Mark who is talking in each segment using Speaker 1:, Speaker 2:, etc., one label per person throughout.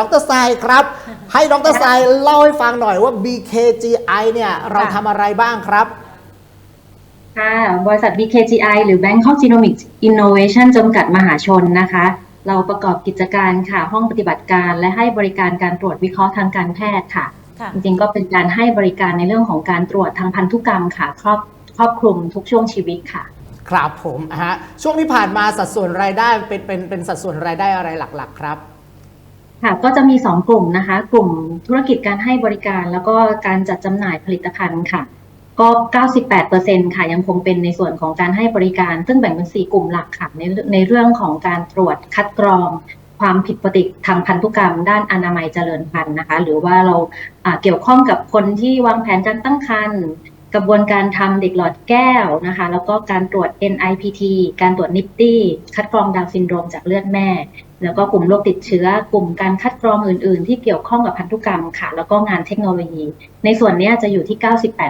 Speaker 1: ดรไซครับ ให้ดรไซเล่าให้ฟังหน่อยว่า BKGI เนี่ยเราทำอะไรบ้างครับ
Speaker 2: ค่ะบริษัท BKGI หรือ Bangkok Genomics Innovation จำกัดมหาชนนะคะ เราประกอบกิจการค่ะ ห้องปฏิบัติการและให้บริการการตรวจวิเคราะห์ทางการแพทย์ค่ะ
Speaker 3: ค่ะ
Speaker 2: จริงๆก็เป็นการให้บริการในเรื่องของการตรวจทางพันธุกรรมค่ะ ครอบครอบคลุมทุกช่วงชีวิตค่ะ
Speaker 1: ครับผมอะฮะช่วงที่ผ่านมาสัดส่วนรายได้เป็นเป็นเป็นสัดส่วนรายได้อะไรหลัก ๆ ครับ
Speaker 2: ค่ะก็จะมี 2 กลุ่มนะคะ กลุ่มธุรกิจการให้บริการแล้วก็การจัดจำหน่ายผลิตภัณฑ์ค่ะ ก็ 98%ค่ะยังคงเป็นในส่วนของการให้บริการ ซึ่งแบ่งเป็น 4 กลุ่มหลักค่ะในในเรื่องของการตรวจคัดกรอง ความผิดปกติทางพันธุกรรม ด้านอนามัยเจริญพันธุ์นะคะ หรือว่าเราอ่าเกี่ยวข้องกับคนที่วางแผนการตั้งครรภ์ กระบวนการทำเด็กหลอดแก้วนะคะ แล้วก็การตรวจ NIPT การตรวจนิปตี้คัดกรองดาวซินโดรมจากเลือดแม่ แล้วก็กลุ่มโรคติดเชื้อ กลุ่มการคัดกรองอื่น ๆ ที่เกี่ยวข้องกับพันธุกรรมค่ะ แล้วก็งานเทคโนโลยี ในส่วนนี้จะอยู่ที่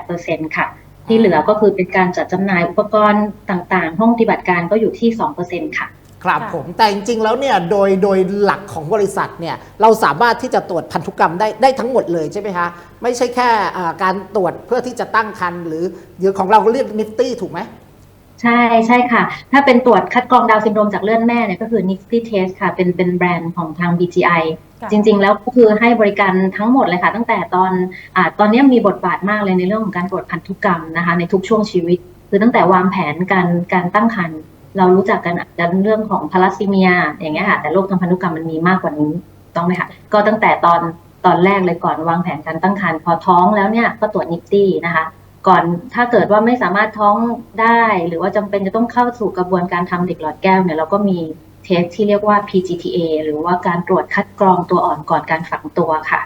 Speaker 2: 98%ค่ะ ที่เหลือก็คือเป็นการจัดจำหน่ายอุปกรณ์ต่าง ๆ ห้องปฏิบัติการก็อยู่ที่ 2%ค่ะ
Speaker 1: ครับ
Speaker 3: ค่ะ
Speaker 1: ผมแต่จริงๆแล้วเนี่ยโดยโดยหลักของบริษัทเนี่ยเราสามารถที่จะตรวจพันธุกรรมได้ได้ทั้งหมดเลยใช่ไหมคะไม่ใช่แค่อ่าการตรวจเพื่อที่จะตั้งครรภ์หรือหรือของเราเรียกนิฟตี้ถูกไหม
Speaker 2: ใช่ใช่ค่ะ ถ้าเป็นตรวจคัดกรองดาวน์ซินโดรมจากเลือดแม่เนี่ยก็คือ Nifty Test ค่ะ เป็นเป็นแบรนด์ของทาง BGI
Speaker 3: ค่ะ
Speaker 2: จริง ๆ แล้วก็คือให้บริการทั้งหมดเลยค่ะ ตั้งแต่ตอนอาตอนนี้มีบทบาทมากเลยในเรื่องของการตรวจพันธุกรรมนะคะ ในทุกช่วงชีวิต คือตั้งแต่วางแผนการการตั้งครรภ์ เรารู้จักกันอาจจะเรื่องของพาราซีเมีย อย่างเงี้ยค่ะ แต่โรคทางพันธุกรรมมันมีมากกว่านี้ต้องไหมคะก็ตั้งแต่ตอนตอนแรกเลยก่อนวางแผนการตั้งครรภ์พอท้องแล้วเนี่ยก็ตรวจนิฟตี้นะคะ ก่อนถ้าเกิดว่าไม่สามารถท้องได้ หรือว่าจำเป็นจะต้องเข้าสู่กระบวนการทำเด็กหลอดแก้วเนี่ยเราก็มีเทสที่เรียกว่า PGTA หรือว่าการตรวจคัดกรองตัวอ่อนก่อนการฝังตัวค่ะ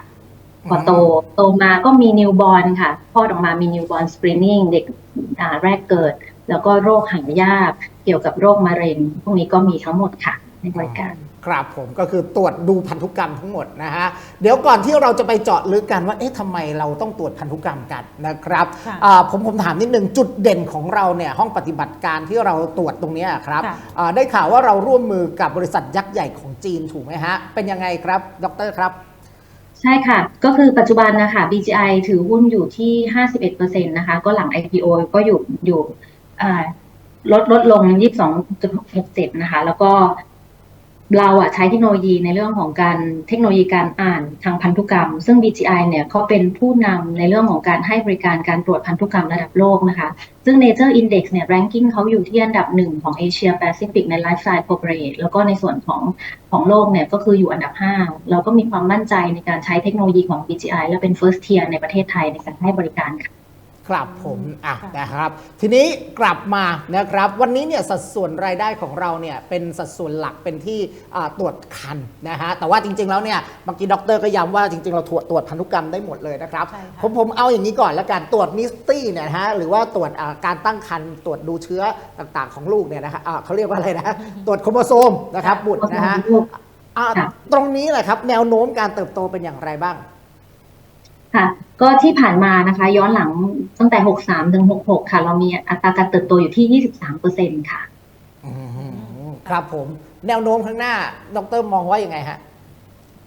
Speaker 2: พอโตโตมาก็มีนิวบอ r ค่ะพอดออกมามีนิวบอ r สกรีนนิ่งเด็กแรกเกิด แล้วก็โรคหายาก เกี่ยวกับโรคมะเร็ง พวกนี้ก็มีทั้งหมดค่ะในบริการ
Speaker 1: ครับผมก็คือตรวจดูพันธุกรรมทั้งหมดนะฮะเดี๋ยวก่อนที่เราจะไปเจาะลึกกันว่าเอ๊ะทำไมเราต้องตรวจพันธุกรรมกันนะครับ
Speaker 3: ค่ะ
Speaker 1: อ่าผมผมถามนิดนึงจุดเด่นของเราเนี่ยห้องปฏิบัติการที่เราตรวจตรงเนี้ยครับ
Speaker 3: ค่ะ
Speaker 1: อ่าได้ข่าวว่าเราร่วมมือกับบริษัทยักษ์ใหญ่ของจีนถูกไหมฮะเป็นยังไงครับดรครับ
Speaker 2: ใช่ค่ะ ก็คือปัจจุบันนะคะ BGI ถือหุ้นอยู่ที่ 51%นะคะก็หลัง IPO ก็อยู่อยู่อ่า ลดลดลง 22.67 นะคะ แล้วก็เราอะใช้เทคโนโลยีในเรื่องของการเทคโนโลยีการอ่านทางพันธุกรรม ซึ่ง BGI เนี่ยเขาเป็นผู้นำในเรื่องของการให้บริการการตรวจพันธุกรรมระดับโลกนะคะ ซึ่ง Nature Index เนี่ย ranking เขาอยู่ที่อันดับหนึ่งของเอเชียแปซิฟิกใน Life Science Corporate แล้วก็ในส่วนของของโลกเนี่ยก็คืออยู่อันดับ 5 เราก็มีความมั่นใจในการใช้เทคโนโลยีของ BGI และเป็น first tier ในประเทศไทยในการให้บริการค่ะ
Speaker 1: ครับผมอะ
Speaker 3: ค่ะ
Speaker 1: นะครับ ทีนี้กลับมานะครับ วันนี้เนี่ยสัดส่วนรายได้ของเราเนี่ยเป็นสัดส่วนหลักเป็นที่อ่าตรวจคันนะฮะแต่ว่าจริง ๆแล้วเนี่ยเมื่อกี้ดรก็ย้ำว่าจริง ๆ เราตรวจตรวจพันธุกรรมได้หมดเลยนะครับ
Speaker 3: ใช่ค่ะ
Speaker 1: ผมผมเอาอย่างนี้ก่อนแล้วกันตรวจนิสตี้เนี่ยนะฮะหรือว่าตรวจอ่าการตั้งครรภ์ตรวจดูเชื้อต่างๆของลูกเนี่ยนะฮะอ่าเขาเรียกว่าอะไรนะตรวจโครโมโซมนะครับบุตรนะฮะอ่า
Speaker 2: ค่ะ
Speaker 1: ตรงนี้แหละครับแนวโน้มการเติบโตเป็นอย่างไรบ้าง
Speaker 2: ค่ะ ก็ที่ผ่านมานะคะ ย้อนหลังตั้งแต่ 63 ถึง 66 ค่ะ เรามีอัตราการเติบโตอยู่ที่ 23%ค่ะ
Speaker 1: อืมครับผม แนวโน้มข้างหน้า ดรมองว่ายังไงฮะ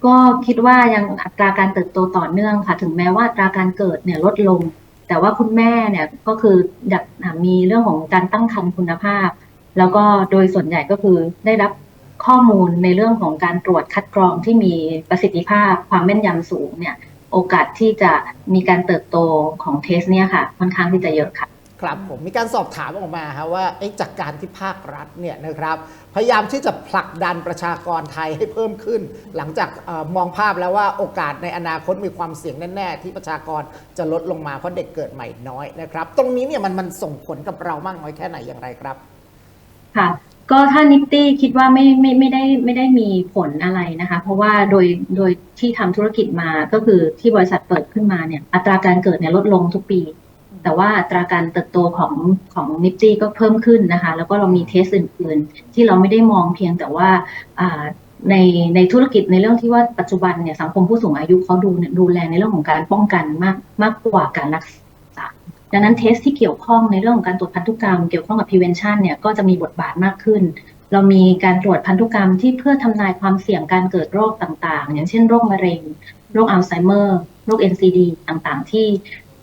Speaker 2: ก็คิดว่ายังอัตราการเติบโตต่อเนื่องค่ะ ถึงแม้ว่าอัตราการเกิดเนี่ยลดลง แต่ว่าคุณแม่เนี่ยก็คืออยากอ่ามีเรื่องของการตั้งครรภ์คุณภาพ แล้วก็โดยส่วนใหญ่ก็คือได้รับข้อมูลในเรื่องของการตรวจคัดกรองที่มีประสิทธิภาพความแม่นยำสูงเนี่ย โอกาสที่จะมีการเติบโตของเทสเนี่ยค่ะ ค่อนข้างที่จะเยอะค่ะ
Speaker 1: ครับผมมีการสอบถามออกมาครับว่าเอ๊ะจากการที่ภาครัฐเนี่ยนะครับพยายามที่จะผลักดันประชากรไทยให้เพิ่มขึ้น หลังจากเออมองภาพแล้วว่าโอกาสในอนาคตมีความเสี่ยงแน่ๆ ที่ประชากรจะลดลงมาเพราะเด็กเกิดใหม่น้อยนะครับ ตรงนี้เนี่ยมันมันส่งผลกับเรามากน้อยแค่ไหนอย่างไรครับ
Speaker 2: ค่ะ ก็ถ้านิตตี้คิดว่าไม่ไม่ไม่ได้ไม่ได้มีผลอะไรนะคะ เพราะว่าโดยโดยที่ทำธุรกิจมาก็คือที่บริษัทเปิดขึ้นมาเนี่ยอัตราการเกิดเนี่ยลดลงทุกปี แต่ว่าอัตราการเติบโตของของนิฟตี้ก็เพิ่มขึ้นนะคะ แล้วก็เรามีเทสอื่นๆ ที่เราไม่ได้มองเพียงแต่ว่าอ่าในในธุรกิจในเรื่องที่ว่าปัจจุบันเนี่ยสังคมผู้สูงอายุเขาดูดูแลในเรื่องของการป้องกันมากมากกว่าการรักษา ดังนั้นเทสที่เกี่ยวข้องในเรื่องของการตรวจพันธุกรรมเกี่ยวข้องกับ prevention เนี่ยก็จะมีบทบาทมากขึ้น เรามีการตรวจพันธุกรรมที่เพื่อทำนายความเสี่ยงการเกิดโรคต่างๆ อย่างเช่นโรคมะเร็ง โรคอัลไซเมอร์ โรค NCD ต่างๆ ที่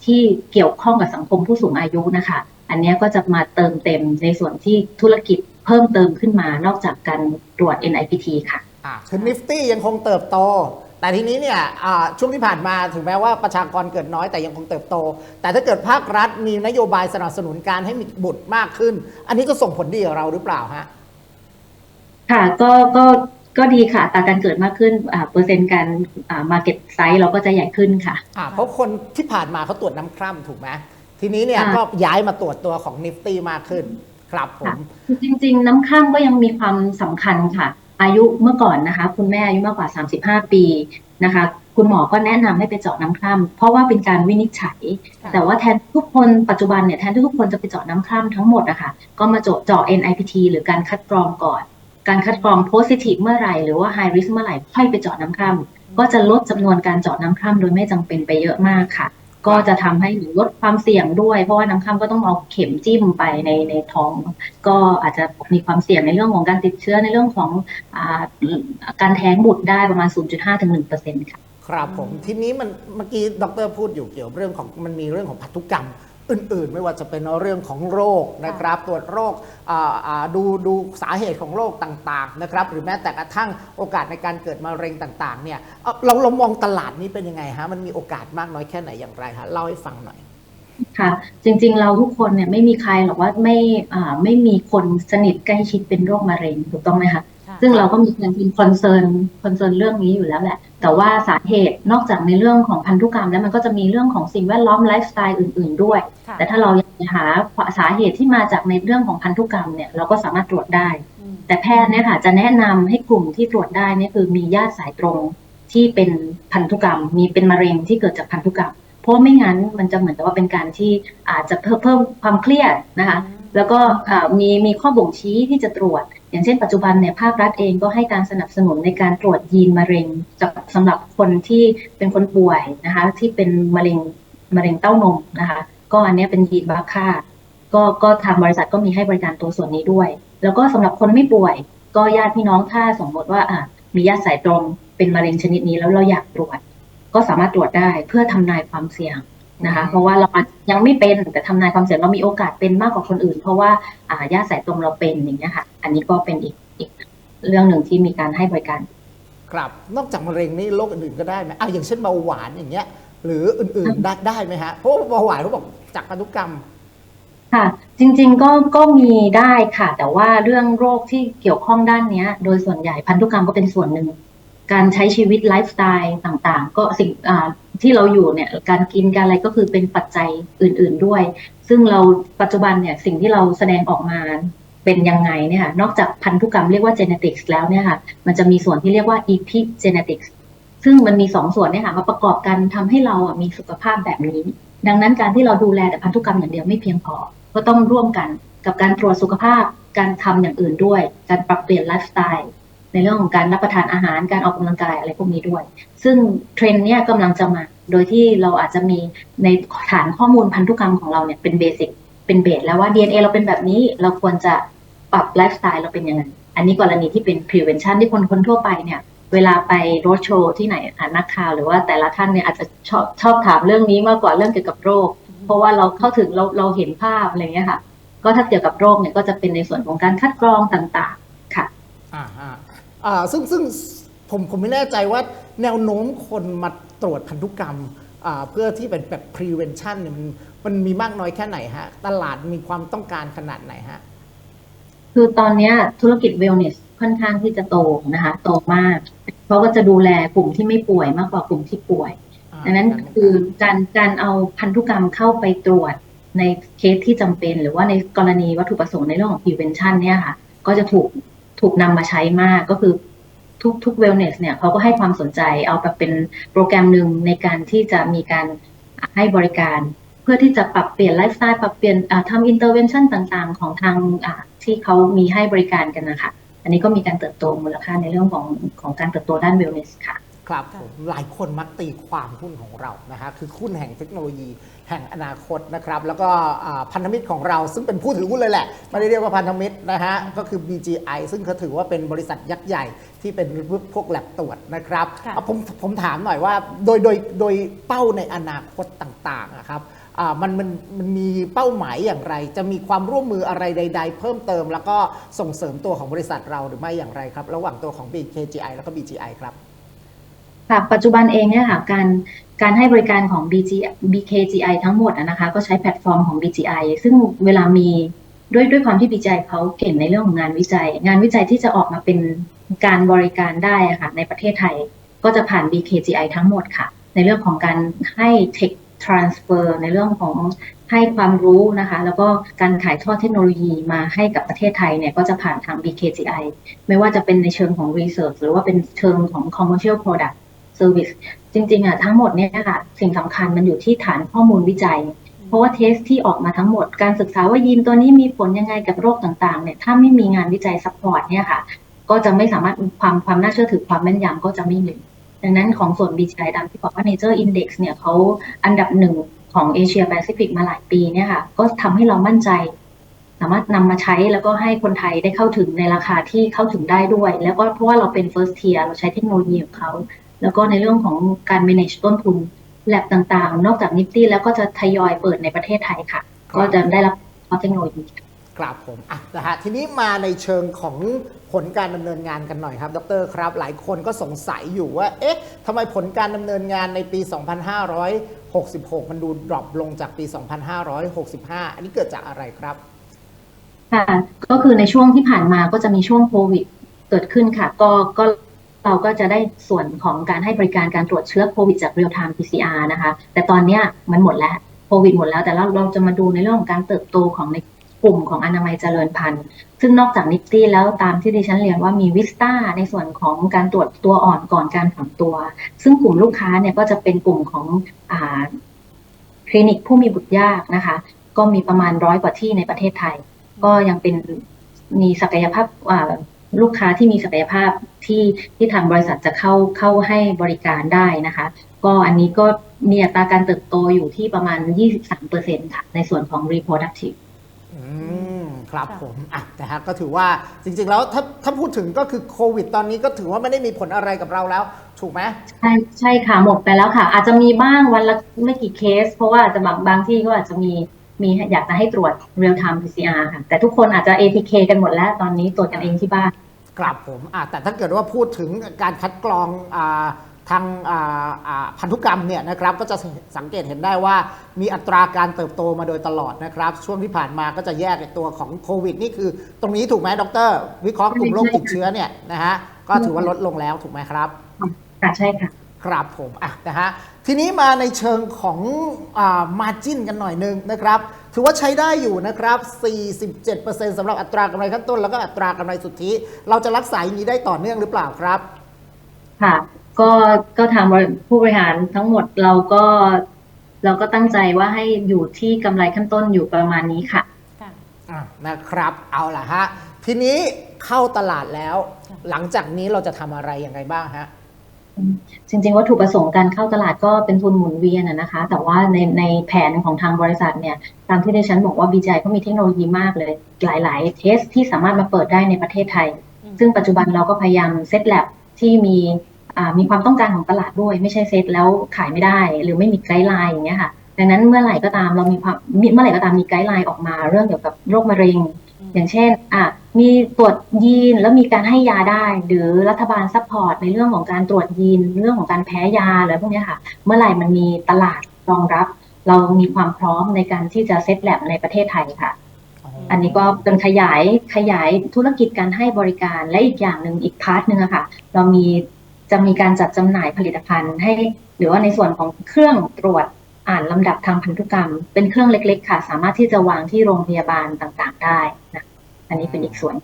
Speaker 2: ที่เกี่ยวข้องกับสังคมผู้สูงอายุนะคะ อันนี้ก็จะมาเติมเต็มในส่วนที่ธุรกิจเพิ่มเติมขึ้นมานอกจากการตรวจ NIPT ค่ะ
Speaker 1: คือนิฟตี้ยังคงเติบโต แต่ทีนี้เนี่ยอ่าช่วงที่ผ่านมาถึงแม้ว่าประชากรเกิดน้อยแต่ยังคงเติบโต แต่ถ้าเกิดภาครัฐมีนโยบายสนับสนุนการให้มีบุตรมากขึ้น อันนี้ก็ส่งผลดีกับเราหรือเปล่าฮะ
Speaker 2: ค่ะก็ก็ก็ดีค่ะอัตราการเกิดมากขึ้นอ่าเปอร์เซ็นต์การอ่า market size เราก็จะใหญ่ขึ้นค่ะ
Speaker 1: อ่าเพราะคนที่ผ่านมาเขาตรวจน้ำคร่ำถูกไหมทีนี้เนี่ย
Speaker 2: ค่ะ
Speaker 1: ก็ย้ายมาตรวจตัวของนิฟตี้มากขึ้น ครับผม
Speaker 2: จริง ๆ น้ำข้ามก็ยังมีความสำคัญค่ะ อายุเมื่อก่อนนะคะ คุณแม่อายุมากกว่า 35 ปีนะคะ คุณหมอก็แนะนำให้ไปเจาะน้ำคร่ำเพราะว่าเป็นการวินิจฉัย
Speaker 1: ค่ะ
Speaker 2: แต่ว่าแทนทุกคนปัจจุบันเนี่ยแทนที่ทุกคนจะไปเจาะน้ำคร่ำทั้งหมดนะคะก็มาเจาะเจาะ NIPT หรือการคัดกรองก่อน การคัดกรอง positive เมื่อไหร่หรือว่า high risk เมื่อไหร่ค่อยไปเจาะน้ำคร่ำก็จะลดจำนวนการเจาะน้ำคร่ำโดยไม่จำเป็นไปเยอะมากค่ะ ก็จะทำให้ลดความเสี่ยงด้วย เพราะว่าน้ำคร่ำก็ต้องเอาเข็มจิ้มไปในในท้อง ก็อาจจะมีความเสี่ยงในเรื่องของการติดเชื้อในเรื่องของอการแท้งบุตรได้ประมาณ 0.5ถึง1%ค่ะ
Speaker 1: ครับผมทีนี้มันเมื่อกี้ดรพูดอยู่เกี่ยวเรื่องของมันมีเรื่องของพันธุกรรม อื่นๆ ไม่ว่าจะเป็นเรื่องของโรคนะครับตรวจโรคดูดูสาเหตุของโรคต่างๆนะครับหรือแม้แต่กระทั่งโอกาสในการเกิดมะเร็งต่างๆเนี่ยเราเรามองตลาดนี้เป็นยังไงฮะมันมีโอกาสมากน้อยแค่ไหนอย่างไรฮะเล่าให้ฟังหน่อย
Speaker 2: ค่ะจริงๆเราทุกคนเนี่ยไม่มีใครหรอกว่าไม่ไม่มีคนสนิทใกล้ชิดเป็นโรคมะเร็งถูกต้องไหมคะ ซึ่งเราก็มีการเป็นคอนเซิร์นคอนเซิร์นเรื่องนี้อยู่แล้วแหละ แต่ว่าสาเหตุนอกจากในเรื่องของพันธุกรรม แล้วมันก็จะมีเรื่องของสิ่งแวดล้อมไลฟ์สไตล์อื่น ๆ ด้วย
Speaker 3: ค่ะ
Speaker 2: แต่ถ้าเราอยากจะหาสาเหตุที่มาจากในเรื่องของพันธุกรรมเนี่ยเราก็สามารถตรวจได้
Speaker 3: อืม
Speaker 2: แต่แพทย์เนี่ยค่ะจะแนะนำให้กลุ่มที่ตรวจได้เนี่ยคือมีญาติสายตรงที่เป็นพันธุกรรม มีเป็นมะเร็งที่เกิดจากพันธุกรรม เพราะไม่งั้นมันจะเหมือนกับว่าเป็นการที่อาจจะเพิ่มเพิ่มความเครียดนะคะแล้วก็อ่ามีมีข้อบ่งชี้ที่จะตรวจ อย่างเช่นปัจจุบันเนี่ยภาครัฐเองก็ให้การสนับสนุนในการตรวจยีนมะเร็งสำหรับคนที่เป็นคนป่วยนะคะ ที่เป็นมะเร็งมะเร็งเต้านมนะคะ ก็อันนี้เป็นยีนบาค่าก็ก็ทางบริษัทก็มีให้บริการตัวส่วนนี้ด้วย แล้วก็สำหรับคนไม่ป่วย ก็ญาติพี่น้องถ้าสมมติว่าอะมีญาติสายตรงเป็นมะเร็งชนิดนี้แล้วเราอยากตรวจ ก็สามารถตรวจได้เพื่อทำนายความเสี่ยง นะคะ เพราะว่าเราอาจยังไม่เป็นแต่ทำนายความเสี่ยงเรามีโอกาสเป็นมากกว่าคนอื่น เพราะว่าอ่าญาติสายตรงเราเป็นอย่างเงี้ยค่ะ อันนี้ก็เป็นอีกอีกเรื่องหนึ่งที่มีการให้บริการ
Speaker 1: ครับนอกจากมะเร็งนี่โรคอื่นๆก็ได้ไหมอะอย่างเช่นเบาหวานอย่างเงี้ย หรืออื่นๆได้ได้ไหมฮะเพราะว่าเบาหวานเขาบอกจากพันธุกรรม
Speaker 2: ค่ะ จริงๆก็ก็มีได้ค่ะ แต่ว่าเรื่องโรคที่เกี่ยวข้องด้านเนี้ยโดยส่วนใหญ่พันธุกรรมก็เป็นส่วนหนึ่ง การใช้ชีวิตไลฟ์สไตล์ต่างๆ ก็สิ่งอ่า ที่เราอยู่เนี่ยการกินการอะไรก็คือเป็นปัจจัยอื่น ๆด้วย ซึ่งเราปัจจุบันเนี่ยสิ่งที่เราแสดงออกมาเป็นยังไงเนี่ยค่ะนอกจากพันธุกรรมเรียกว่า genetics แล้วเนี่ยค่ะมันจะมีส่วนที่เรียกว่า epigenetics ซึ่งมันมีสองส่วนเนี่ยค่ะมาประกอบกันทำให้เราอะมีสุขภาพแบบนี้ ดังนั้นการที่เราดูแลแต่พันธุกรรมอย่างเดียวไม่เพียงพอ ก็ต้องร่วมกันกับการตรวจสุขภาพการทำอย่างอื่นด้วย การปรับเปลี่ยนไลฟ์สไตล์ ในเรื่องของการรับประทานอาหารการออกกำลังกายอะไรพวกนี้ด้วย ซึ่งเทรนด์เนี้ยกำลังจะมา โดยที่เราอาจจะมีในฐานข้อมูลพันธุกรรมของเราเนี่ยเป็นเบสิกเป็นเบสแล้วว่า DNA เราเป็นแบบนี้เราควรจะปรับไลฟ์สไตล์เราเป็นยังไงอันนี้กรณีที่เป็น prevention ที่คนคนทั่วไปเนี่ยเวลาไปโรดโชว์ที่ไหนอะนักข่าวหรือว่าแต่ละท่านเนี่ยอาจจะชอบชอบถามเรื่องนี้มากกว่าเรื่องเกี่ยวกับโรค เพราะว่าเราเข้าถึงเราเราเห็นภาพอะไรเงี้ยค่ะ ก็ถ้าเกี่ยวกับโรคเนี่ยก็จะเป็นในส่วนของการคัดกรองต่างๆ ค่ะ
Speaker 1: อ่า อ่าซึ่งซึ่งผมผมไม่แน่ใจว่าแนวโน้มคนมาตรวจพันธุกรรมอ่าเพื่อที่เป็นแบบ prevention เนี่ยมันมันมีมากน้อยแค่ไหนฮะ ตลาดมีความต้องการขนาดไหนฮะ
Speaker 2: คือตอนเนี้ยธุรกิจ wellness ค่อนข้างที่จะโตนะคะโตมากเพราะก็จะดูแลกลุ่มที่ไม่ป่วยมากกว่ากลุ่มที่ป่วย ดังนั้นคือการการเอาพันธุกรรมเข้าไปตรวจในเคสที่จำเป็น หรือว่าในกรณีวัตถุประสงค์ในเรื่องของ prevention เนี่ยค่ะ ก็จะถูก ถูกนำมาใช้มากก็คือทุกทุกเวลเนสเนี่ยเขาก็ให้ความสนใจเอาแบบเป็นโปรแกรมหนึ่งในการที่จะมีการให้บริการ เพื่อที่จะปรับเปลี่ยนไลฟ์สไตล์ปรับเปลี่ยนทำอินเตอร์เวนชั่นต่างๆ ของทางที่เขามีให้บริการกันนะคะ อันนี้ก็มีการเติบโตมูลค่าในเรื่องของของการเติบโตด้านเวลเนสค่ะ
Speaker 1: ครับผมหลายคนมักตีความหุ้นของเรานะฮะคือหุ้นแห่งเทคโนโลยีแห่งอนาคตนะครับ แล้วก็อ่าพันธมิตรของเราซึ่งเป็นผู้ถือหุ้นเลยแหละไม่ได้เรียกว่าพันธมิตรนะฮะก็คือ BGI ซึ่งเขาถือว่าเป็นบริษัทยักษ์ใหญ่ที่เป็นพวกแลบตรวจนะครับ
Speaker 3: ค่ะ
Speaker 1: เอาผมผมถามหน่อยว่าโดยโดยโดยเป้าในอนาคตต่างๆอะครับอ่ามันมันมันมีเป้าหมายอย่างไร จะมีความร่วมมืออะไรใด ๆ เพิ่มเติม แล้วก็ส่งเสริมตัวของบริษัทเราหรือไม่อย่างไรครับ ระหว่างตัวของ BKGI แล้วก็ BGI ครับ
Speaker 2: ค่ะปัจจุบันเองเนี่ยค่ะการการให้บริการของ BG BKGI ทั้งหมดนะคะก็ใช้แพลตฟอร์มของ BGI ซึ่งเวลามีด้วยด้วยความที่ BGI เขาเก่งในเรื่องของงานวิจัย งานวิจัยที่จะออกมาเป็นการบริการได้ค่ะในประเทศไทย ก็จะผ่าน BKGI ทั้งหมดค่ะ ในเรื่องของการให้ tech transfer ในเรื่องของให้ความรู้นะคะ แล้วก็การถ่ายทอดเทคโนโลยีมาให้กับประเทศไทยเนี่ยก็จะผ่านทาง BKGI ไม่ว่าจะเป็นในเชิงของ research หรือว่าเป็นเชิงของ commercial product service จริงๆอะทั้งหมดเนี่ยค่ะสิ่งสำคัญมันอยู่ที่ฐานข้อมูลวิจัย เพราะว่าเทสที่ออกมาทั้งหมดการศึกษาว่ายีนตัวนี้มีผลยังไงกับโรคต่างๆเนี่ยถ้าไม่มีงานวิจัยซัพพอร์ตเนี่ยค่ะ ก็จะไม่สามารถความความน่าเชื่อถือความแม่นยำก็จะไม่มี ดังนั้นของส่วน BGI ตามที่บอกว่า Nature Index เนี่ยเขาอันดับหนึ่งของเอเชียแปซิฟิกมาหลายปีเนี่ยค่ะ ก็ทำให้เรามั่นใจ สามารถนำมาใช้แล้วก็ให้คนไทยได้เข้าถึงในราคาที่เข้าถึงได้ด้วย แล้วก็เพราะว่าเราเป็น first tier เราใช้เทคโนโลยีของเขา แล้วก็ในเรื่องของการ manage ต้นทุนแลบต่างๆ นอกจากนิฟตี้แล้วก็จะทยอยเปิดในประเทศไทยค่ะ
Speaker 1: ครับ
Speaker 2: ก็จะได้รับเทคโนโลยี
Speaker 1: ครับผมอะนะฮะทีนี้มาในเชิงของผลการดำเนินงานกันหน่อยครับ ดรครับ หลายคนก็สงสัยอยู่ว่า เอ๊ะทำไมผลการดำเนินงานในปี 2566 มันดูดรอปลงจากปี 2565 อันนี้เกิดจากอะไรครับ
Speaker 2: ค่ะ ก็คือในช่วงที่ผ่านมาก็จะมีช่วงโควิดเกิดขึ้นค่ะ ก็ก็ เราก็จะได้ส่วนของการให้บริการการตรวจเชื้อโควิดจาก real time PCR นะคะ แต่ตอนนี้มันหมดแล้วโควิดหมดแล้วแต่เราเราจะมาดูในเรื่องของการเติบโตของในกลุ่มของอนามัยเจริญพันธุ์ ซึ่งนอกจากนิฟตี้แล้วตามที่ดิฉันเรียนว่ามีวิสตาในส่วนของการตรวจตัวอ่อนก่อนการฝังตัว ซึ่งกลุ่มลูกค้าเนี่ยก็จะเป็นกลุ่มของอคลินิกผู้มีบุตรยากนะคะ ก็มีประมาณร้อยกว่าที่ในประเทศไทย ก็ยังเป็นมีศักยภาพ ลูกค้าที่มีศักยภาพที่ที่ทางบริษัทจะเข้าเข้าให้บริการได้นะคะ ก็อันนี้ก็มีอัตราการเติบโตอยู่ที่ประมาณ 23%ค่ะ ในส่วนของ reproductive
Speaker 1: อืมครับ
Speaker 3: ค่ะ
Speaker 1: ผมอะนะฮะก็ถือว่าจริงๆแล้วถ้าถ้าพูดถึงก็คือโควิด ตอนนี้ก็ถือว่าไม่ได้มีผลอะไรกับเราแล้ว ถูกไหม
Speaker 2: ใช่ใช่ค่ะหมดไปแล้วค่ะ อาจจะมีบ้างวันละไม่กี่เคส เพราะว่าอาจจะบางบางที่ก็อาจจะมี มีอยากจะให้ตรวจ real time PCR ค่ะ แต่ทุกคนอาจจะ ATK กันหมมดแล้วตอนนี้ตรวจกันเองที่บ้าน
Speaker 1: ครับผมอะแต่ถ้าเกิดว่าพูดถึงการคัดกรองอาทางอ่าอ่าพันธุกรรมเนี่ยนะครับก็จะสังเกตเห็นได้ว่ามีอัตราการเติบโตมาโดยตลอดนะครับ ช่วงที่ผ่านมาก็จะแยกในตัวของโควิดนี่คือ ตรงนี้ถูกไหมดร วิเคราะห์กลุ่มโรคติดเชื้อเนี่ยนะฮะก็ถือว่าลดลงแล้วถูกไหมครับ
Speaker 2: ค่ะใช่ค่ะ
Speaker 1: ครับผมอะนะฮะ ทีนี้มาในเชิงของมาจินกันหน่อยหนึงนะครับ ถือว่าใช้ได้อยู่นะครับ 47%สำหรับอัตรากำไรขั้นต้น แล้วก็อัตรากำไรสุทธิ เราจะรักษาอย่างนี้ได้ต่อเนื่องหรือเปล่าครับ
Speaker 2: ค่ะ ก็ก็ทางบริผู้บริหารทั้งหมดเราก็เราก็ตั้งใจว่าให้อยู่ที่กำไรขั้นต้นอยู่ประมาณนี้ค่ะ
Speaker 3: ค่ะ
Speaker 1: อะนะครับ เอาล่ะฮะ ทีนี้เข้าตลาดแล้ว
Speaker 3: ค่ะ
Speaker 1: หลังจากนี้เราจะทำอะไรยังไงบ้างฮะ
Speaker 2: จริง ๆ วัตถุประสงค์การเข้าตลาดก็เป็นทุนหมุนเวียนอะนะคะ แต่ว่าในในแผนของทางบริษัทเนี่ย ตามที่ดิฉันบอกว่าบีจก็มีเทคโนโลยีมากเลย หลายๆ เทสที่สามารถมาเปิดได้ในประเทศไทย
Speaker 3: อืม
Speaker 2: ซึ่งปัจจุบันเราก็พยายามเซตแลบที่มีอ่ามีความต้องการของตลาดด้วย ไม่ใช่เซตแล้วขายไม่ได้ หรือไม่มีไกด์ไลน์อย่างเงี้ยค่ะดังนั้นเมื่อไหร่ก็ตามเรามีความมีเมื่อไหร่ก็ตามมีไกด์ไลน์ออกมา เรื่องเกี่ยวกับโรคมะเร็ง อย่างเช่นอะมีตรวจยีนแล้วมีการให้ยาได้ หรือรัฐบาลซัพพอร์ตในเรื่องของการตรวจยีนเรื่องของการแพ้ยาอะไรพวกเนี้ยค่ะ เมื่อไหร่มันมีตลาดรองรับ เรามีความพร้อมในการที่จะเซตแลบในประเทศไทยค่ะ อันนี้ก็เป็นขยายขยายธุรกิจการให้บริการและอีกอย่างหนึ่งอีกพาร์ทหนึ่งอะค่ะ เรามีจะมีการจัดจำหน่ายผลิตภัณฑ์ให้ หรือว่าในส่วนของเครื่องตรวจ อ่านลำดับทางพันธุกรรม เป็นเครื่องเล็ก ๆ ค่ะ สามารถที่จะวางที่โรงพยาบาลต่างๆ ได้นะอันนี้เป็นอีกส่วน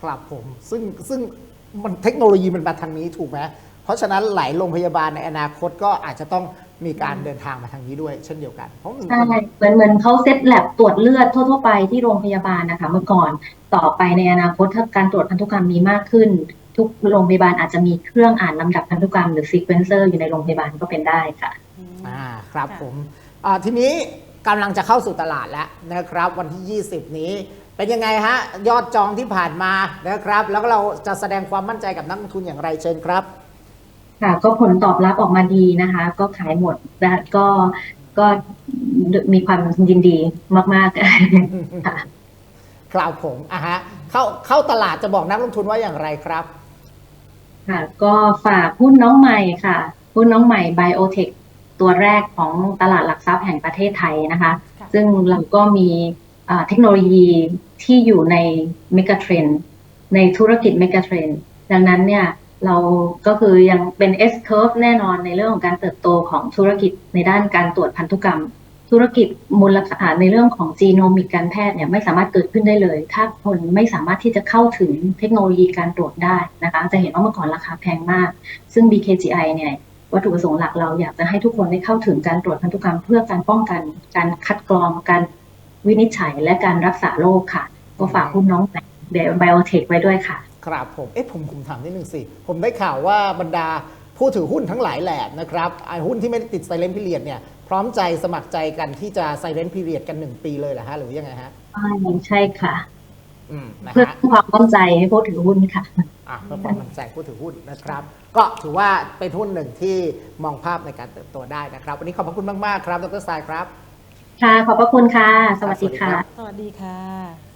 Speaker 1: ครับผม ซึ่งซึ่งมันเทคโนโลยีมันมาทางนี้ถูกไหมเพราะฉะนั้นหลายโรงพยาบาลในอนาคตก็อาจจะต้องมีการเดินทางมาทางนี้ด้วย เช่นเดียวกันเพราะมัน
Speaker 2: ใช่เหมือนเหมือนเขาเซตแลบตรวจเลือดทั่ว ๆ ไปที่โรงพยาบาลนะคะเมื่อก่อนต่อไปในอนาคตถ้าการตรวจพันธุกรรมมีมากขึ้น ทุกโรงพยาบาลอาจจะมีเครื่องอ่านลำดับพันธุกรรมหรือซีเควนเซอร์อยู่ในโรงพยาบาลก็เป็นได้ค่ะ
Speaker 3: อืม
Speaker 1: อ่าครับ
Speaker 3: ค่ะ
Speaker 1: ผมอ่าทีนี้กำลังจะเข้าสู่ตลาดแล้วนะครับ วันที่ 20 นี้เป็นยังไงฮะ ยอดจองที่ผ่านมานะครับ แล้วก็เราจะแสดงความมั่นใจกับนักลงทุนอย่างไรเชิญครับ
Speaker 2: ค่ะ ก็ผลตอบรับออกมาดีนะคะ ก็ขายหมดนะคะก็ก็มีความยินดีมากๆค่ะ
Speaker 1: ครับผมอะฮะเข้าเข้าตลาดจะบอกนักลงทุนว่าอย่างไรครับ
Speaker 2: ค่ะ ก็ฝากหุ้นน้องใหม่ค่ะหุ้นน้องใหม่ Biotech ตัวแรกของตลาดหลักทรัพย์แห่งประเทศไทยนะคะ
Speaker 3: ค่ะ
Speaker 2: ซึ่งเราก็มีอ่าเทคโนโลยีที่อยู่ในเมกะเทรนในธุรกิจเมกะเทรนดังนั้นเนี่ยเราก็คือยังเป็น S curve แน่นอนในเรื่องของการเติบโตของธุรกิจในด้านการตรวจพันธุกรรม ธุรกิจมูลค่าในเรื่องของจีโนมิกการแพทย์เนี่ยไม่สามารถเกิดขึ้นได้เลย ถ้าคนไม่สามารถที่จะเข้าถึงเทคโนโลยีการตรวจได้นะคะ จะเห็นว่าเมื่อก่อนราคาแพงมาก ซึ่ง BKGI เนี่ย วัตถุประสงค์หลักเราอยากจะให้ทุกคนได้เข้าถึงการตรวจพันธุกรรม เพื่อการป้องกัน การคัดกรอง การวินิจฉัย และการรักษาโรคค่ะ ก็ฝากหุ้นน้องเดบ i โอเทคไว้ด้วยค่ะ
Speaker 1: ครับผม เอ๊ะผมผมถามนิดนึงสิ ผมได้ข่าวว่าบรรดาผู้ถือหุ้นทั้งหลายแหล่นะครับไอ้หุ้นที่ไม่ได้ติดไซเลน t ์พิเรียดเนี่ยพร้อมใจสมัครใจกันที่จะไซเลน t ์พิเรียดกัน 1 ปีเลยเหรอฮะหรือยังไงฮะ
Speaker 2: ใช่ค่ะ
Speaker 1: อืมนะ
Speaker 2: เพื่อ
Speaker 1: ฮะ
Speaker 2: ความมั่นใจให้ผู้ถือหุ้นค่ะ
Speaker 1: อะเพื่อความมั่นใจผู้ถือหุ้นนะครับ ก็ถือว่าเป็นหุ้นหนึ่งที่มองภาพในการเติบโตได้นะครับ วันนี้ขอบพระคุณมาก ๆ ครับ ดรสายครับ
Speaker 2: ค่ะ ขอบพระคุณค่ะ สวัสดี
Speaker 1: สวัสดีครั
Speaker 2: ค่ะ
Speaker 1: บ
Speaker 3: สวัสดีค่ะ